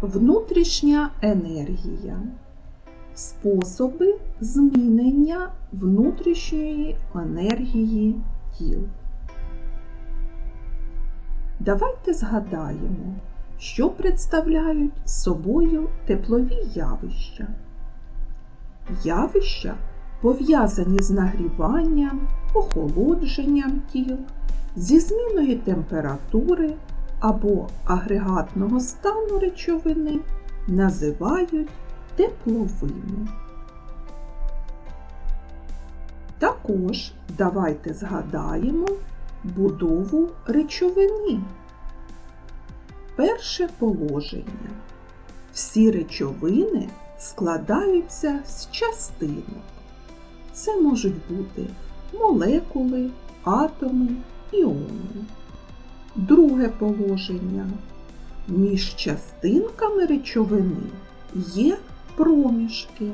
Внутрішня енергія. Способи змінення внутрішньої енергії тіл. Давайте згадаємо, що представляють собою теплові явища. Явища пов'язані з нагріванням, охолодженням тіл, зі зміною температури або агрегатного стану речовини називають тепловими. Також давайте згадаємо будову речовини. Перше положення. Всі речовини складаються з частинок. Це можуть бути молекули, атоми, іони. Друге положення. Між частинками речовини є проміжки.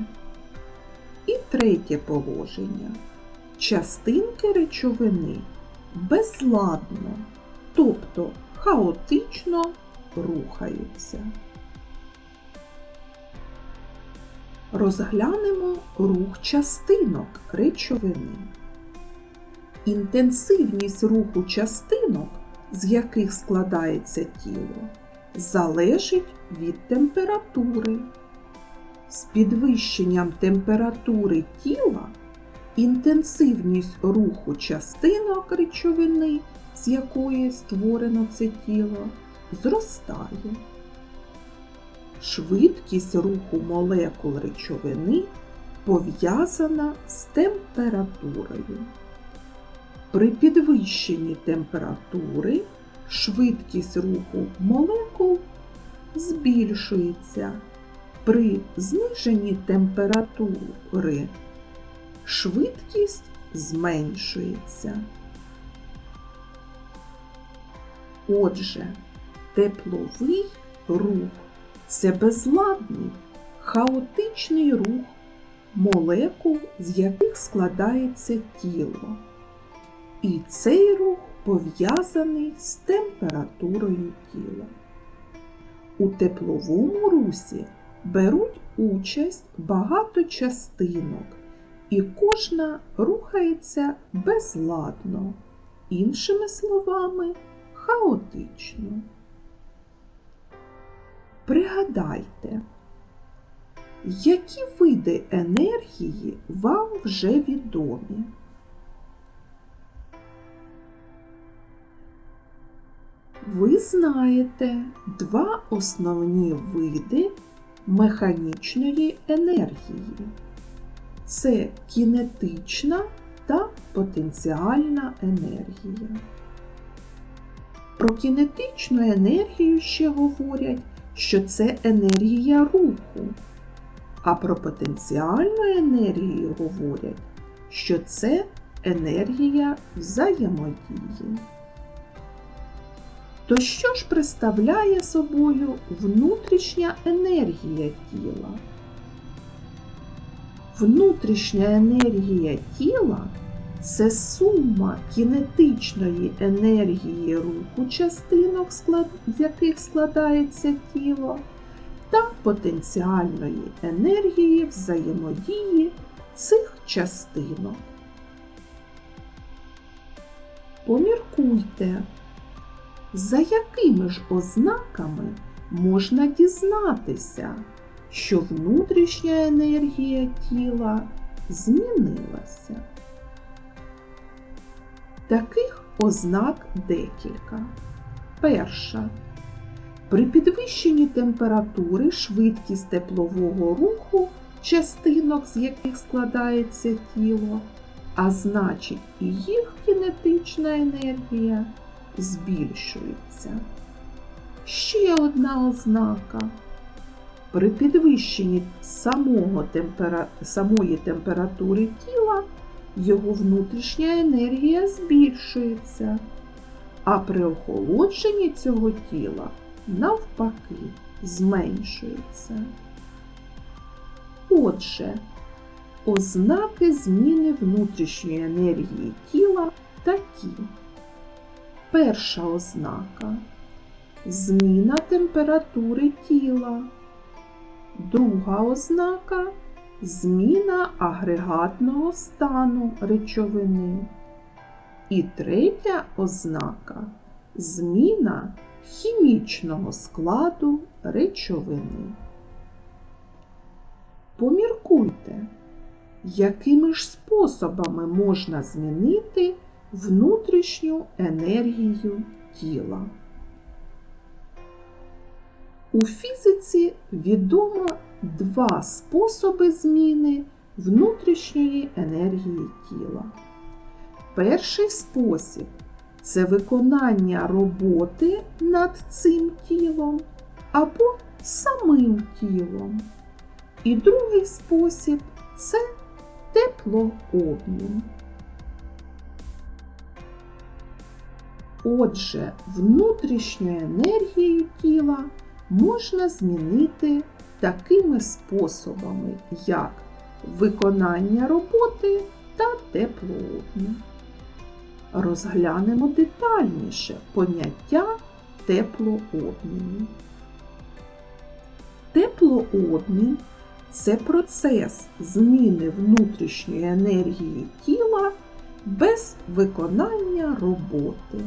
І третє положення. Частинки речовини безладно, тобто хаотично рухаються. Розглянемо рух частинок речовини. Інтенсивність руху частинок, з яких складається тіло, залежить від температури. З підвищенням температури тіла інтенсивність руху частинок речовини, з якої створено це тіло, зростає. Швидкість руху молекул речовини пов'язана з температурою. При підвищенні температури швидкість руху молекул збільшується. При зниженні температури швидкість зменшується. Отже, тепловий рух це безладний, хаотичний рух молекул, з яких складається тіло. І цей рух пов'язаний з температурою тіла. У тепловому русі беруть участь багато частинок, і кожна рухається безладно, іншими словами, хаотично. Пригадайте, які види енергії вам вже відомі? Ви знаєте два основні види механічної енергії. Це кінетична та потенціальна енергія. Про кінетичну енергію ще говорять, що це енергія руху, а про потенціальну енергію говорять, що це енергія взаємодії. То що ж представляє собою внутрішня енергія тіла? Внутрішня енергія тіла це сума кінетичної енергії руху частинок, з яких складається тіло, та потенціальної енергії взаємодії цих частинок. Поміркуйте, за якими ж ознаками можна дізнатися, що внутрішня енергія тіла змінилася. Таких ознак декілька. Перша. При підвищенні температури швидкість теплового руху частинок, з яких складається тіло, а значить і їх кінетична енергія збільшується. Ще одна ознака. При підвищенні самого темпера... самої температури тіла його внутрішня енергія збільшується, а при охолодженні цього тіла навпаки зменшується. Отже, ознаки зміни внутрішньої енергії тіла такі. Перша ознака. зміна температури тіла. Друга ознака зміна агрегатного стану речовини. І третя ознака зміна хімічного складу речовини. Поміркуйте, якими ж способами можна змінити внутрішню енергію тіла. У фізиці відомо два способи зміни внутрішньої енергії тіла. Перший спосіб це виконання роботи над цим тілом або самим тілом. І другий спосіб це теплообмін. Отже, внутрішню енергію тіла можна змінити такими способами, як виконання роботи та теплообмін. Розглянемо детальніше поняття теплообміну. Теплообмін це процес зміни внутрішньої енергії тіла без виконання роботи.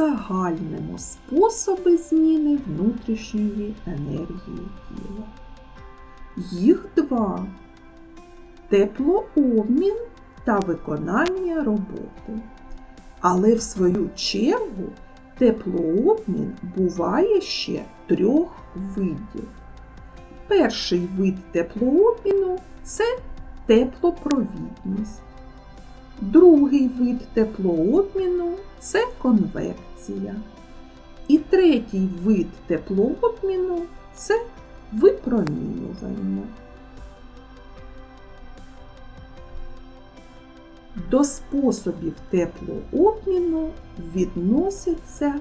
Узагальнимо способи зміни внутрішньої енергії тіла. Їх два теплообмін та виконання роботи. Але в свою чергу теплообмін буває ще трьох видів. Перший вид теплообміну це теплопровідність. Другий вид теплообміну це конвекція. І третій вид теплообміну це випромінювання. До способів теплообміну відносяться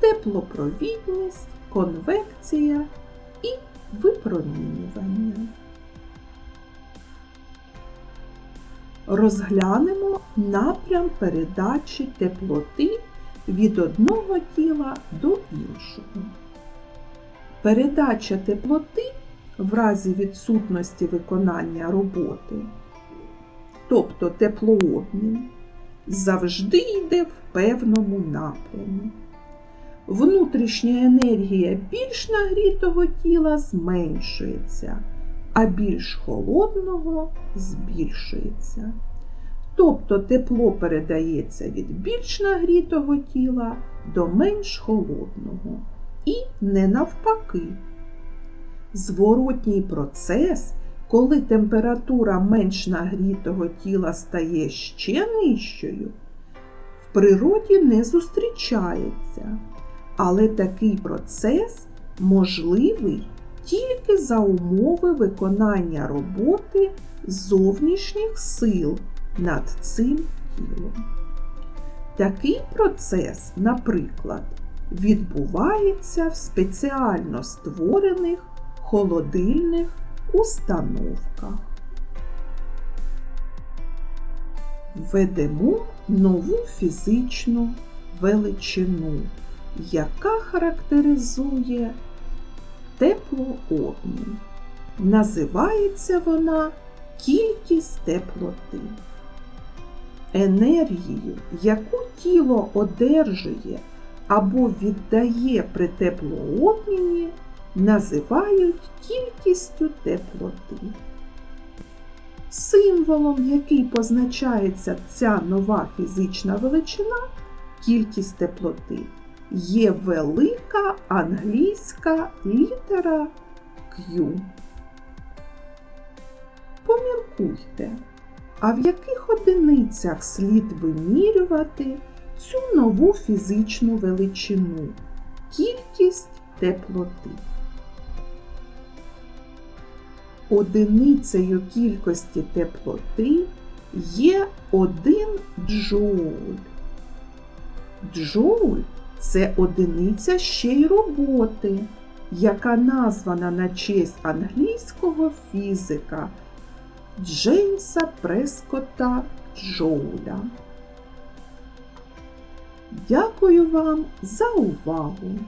теплопровідність, конвекція і випромінювання. Розглянемо напрям передачі теплоти від одного тіла до іншого. Передача теплоти в разі відсутності виконання роботи тобто теплообмін, завжди йде в певному напрямі. Внутрішня енергія більш нагрітого тіла зменшується, а більш холодного збільшується. Тобто тепло передається від більш нагрітого тіла до менш холодного. І не навпаки. Зворотній процес коли температура менш нагрітого тіла стає ще нижчою, в природі не зустрічається, але такий процес можливий тільки за умови виконання роботи зовнішніх сил над цим тілом. Такий процес, наприклад, відбувається в спеціально створених холодильних установках. Введемо нову фізичну величину, яка характеризує теплообмін. Називається вона кількість теплоти. Енергію, яку тіло одержує або віддає при теплообміні, називають кількістю теплоти. Символом, який позначається ця нова фізична величина, кількість теплоти, є велика англійська літера Q. Поміркуйте, а в яких одиницях слід вимірювати цю нову фізичну величину, кількість теплоти. Одиницею кількості теплоти є 1 джоуль. Джоуль це одиниця ще й роботи, яка названа на честь англійського фізика Джеймса Прескота Джоуля. Дякую вам за увагу!